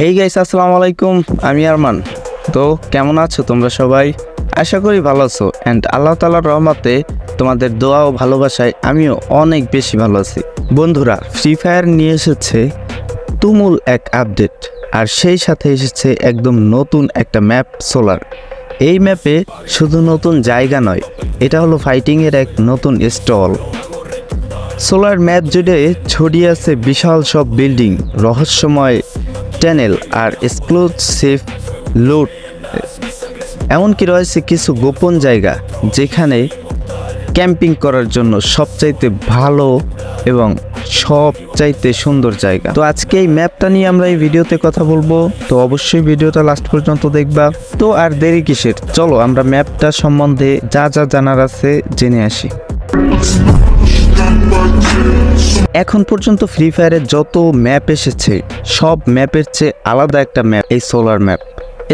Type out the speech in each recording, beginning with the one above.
Hey guys আসসালামু আলাইকুম। আমি আরমান। তো কেমন আছো তোমরা সবাই? আশা করি ভালো আছো। অ্যান্ড আল্লাহ তালার রহমতে তোমাদের দোয়া ও ভালোবাসায় আমিও অনেক বেশি ভালো আছি। বন্ধুরা ফ্রি ফায়ার নিয়ে এসেছে তুমুল এক আপডেট আর সেই সাথে এসেছে একদম নতুন একটা ম্যাপ সোলার এই ম্যাপে শুধু নতুন জায়গা নয়, এটা হলো ফাইটিংয়ের এক নতুন স্টল সোলার ম্যাপ জুড়ে ছড়িয়ে আছে বিশাল সব বিল্ডিং রহস্যময় ট্যানেল আর এক্সক্লুসিভ লুট। এমনকি রয়েছে কিছু গোপন জায়গা যেখানে ক্যাম্পিং করার জন্য সবচাইতে ভালো এবং সবচাইতে সুন্দর জায়গা। তো আজকে এই ম্যাপটা নিয়ে আমরা এই ভিডিওতে কথা বলব। তো অবশ্যই ভিডিওটা লাস্ট পর্যন্ত দেখবা। তো আর দেরি কিসের? চলো আমরা ম্যাপটা সম্বন্ধে যা যা জানার আছে জেনে আসি। এখন পর্যন্ত ফ্রি ফায়ারের যত ম্যাপ এসেছে, সব ম্যাপের চেয়ে আলাদা একটা ম্যাপ এই সোলার ম্যাপ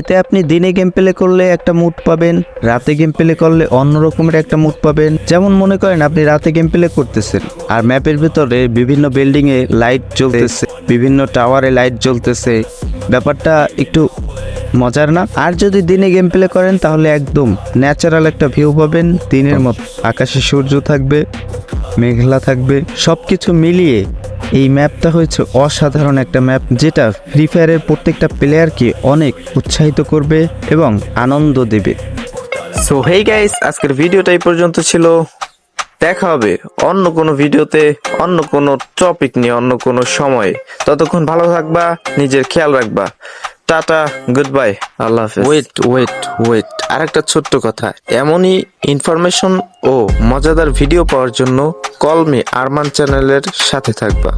এতে আপনি দিনে গেম প্লে করলে একটা মুড পাবেন, রাতে গেম প্লে করলে অন্য রকমের একটা মুড পাবেন। যেমন মনে করেন আপনি রাতে গেম প্লে করতেছেন, আর ম্যাপের ভিতরে বিভিন্ন বিল্ডিং এ লাইট জ্বলতেছে, বিভিন্ন টাওয়ারে লাইট জ্বলতেছে। ব্যাপারটা একটু মজার না? আর যদি দিনে গেম প্লে করেন, তাহলে একদম ন্যাচারাল একটা ভিউ পাবেন, দিনের মতো। আকাশে সূর্য থাকবে। মেঘলা থাকবে। সব কিছু মিলিয়ে এই ম্যাপটা হয়েছে অসাধারণ একটা ম্যাপ, যেটা ফ্রি ফায়ারের প্রত্যেকটা প্লেয়ারকে অনেক উৎসাহিত করবে এবং আনন্দ দেবে। সো হেই গাইস আজকের ভিডিওটা এই পর্যন্ত ছিল। দেখা হবে অন্য কোনো ভিডিওতে, অন্য কোনো টপিক নিয়ে, অন্য কোনো সময়ে। ততক্ষণ ভালো থাকবা, নিজের খেয়াল রাখবা। টাটা গুড বাই আল্লাহ হাফেজ। ওয়েট ওয়েট ওয়েট আরেকটা ছোট্ট কথা। এমনই ইনফরমেশন ও মজাদার ভিডিও পাওয়ার জন্য কল মি আরমান চ্যানেলের সাথে থাকবা।